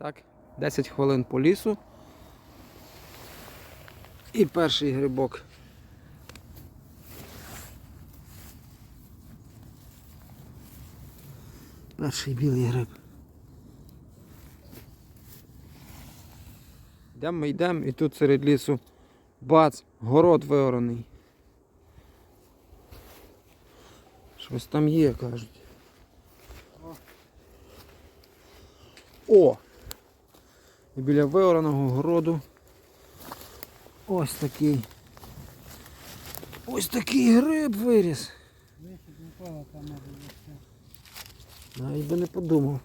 Так, 10 хвилин по лісу. І перший грибок. Перший білий гриб. Йдемо ми йдемо і тут серед лісу бац, город виораний. Щось там є, кажуть. О! Біля виораного городу ось такий. Ось такий гриб виріс. Навіть би не подумав.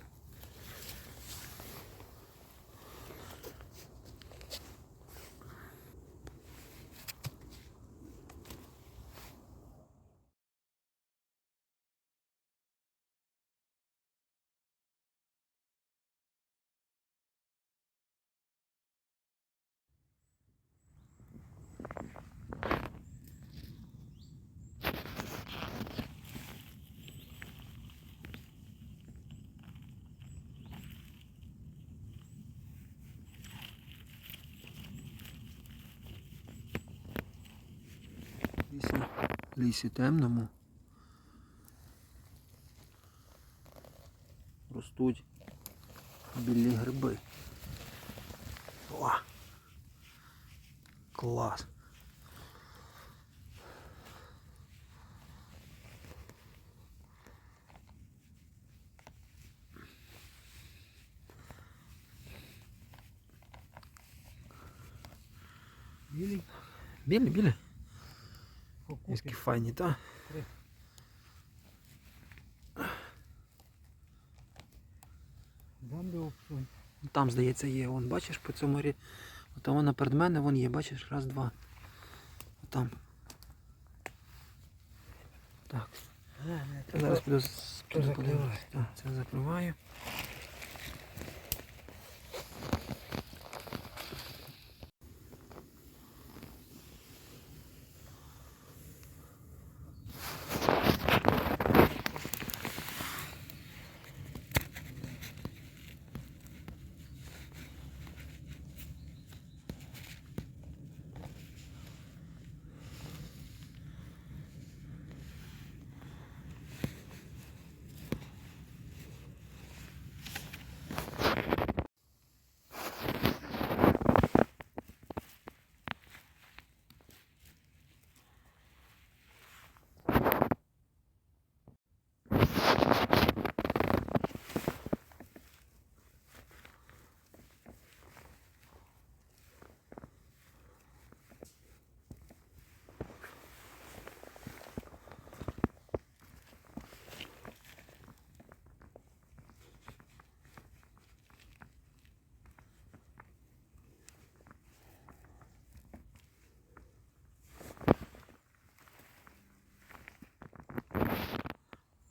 лісі, лісі темному ростуть білі гриби. О! Клас! Білий Білі, білі. Які файні, так? Там здається, є. Вон, бачиш, по цьому рі. Там вона перед мене, вон є, бачиш, раз, два. Там. Так. Зараз піду, то піду Так, це закриваю.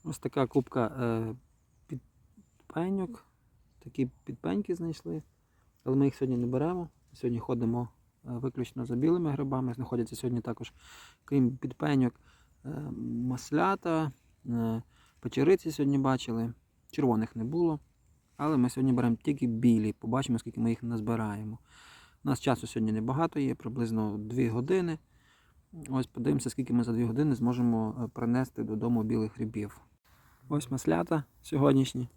Ось така кубка е, підпеньок. Такі підпеньки знайшли. Але ми їх сьогодні не беремо. Сьогодні ходимо е, виключно за білими грибами. Знаходяться сьогодні також, крім підпеньок, е, маслята, е, печериці сьогодні бачили. Червоних не було. Але ми сьогодні беремо тільки білі. Побачимо, скільки ми їх назбираємо. У нас часу сьогодні небагато є, приблизно 2 години. Ось подивимося, скільки ми за 2 години зможемо принести додому білих грибів. Ось маслята сьогоднішні.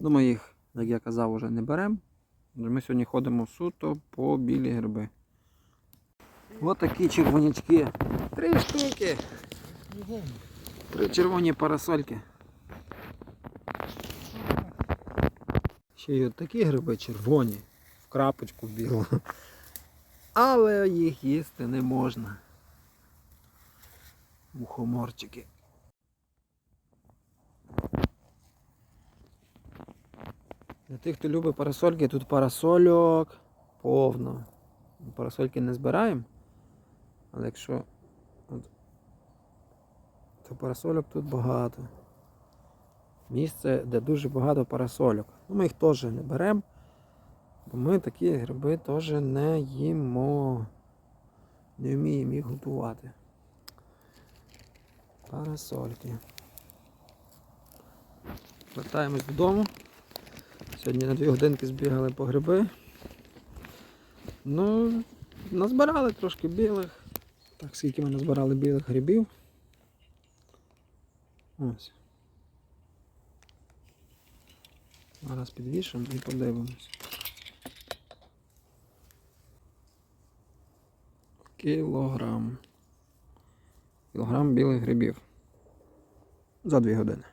Думаю, їх, як я казав, вже не беремо. Ми сьогодні ходимо суто по білі гриби. Ось такі червонячки. Три штуки. Три червоні парасольки. Ще й такі гриби червоні, в крапочку білу. Але їх їсти не можна. Мухоморчики. Для тих, хто любить парасольки, тут парасольок повно. Парасольки не збираємо. Але якщо от, то парасольок тут багато. Місце, де дуже багато парасольок. Ну, ми їх теж не беремо, бо ми такі гриби теж не їмо. Не вміємо їх готувати. Парасольки. Вертаємось додому. Сьогодні на дві годинки збігали по гриби. Ну, назбирали трошки білих. Так, скільки ми назбирали білих грибів. Ось. Зараз підвішимо і подивимось. Кілограм. Кілограм білих грибів. За дві години.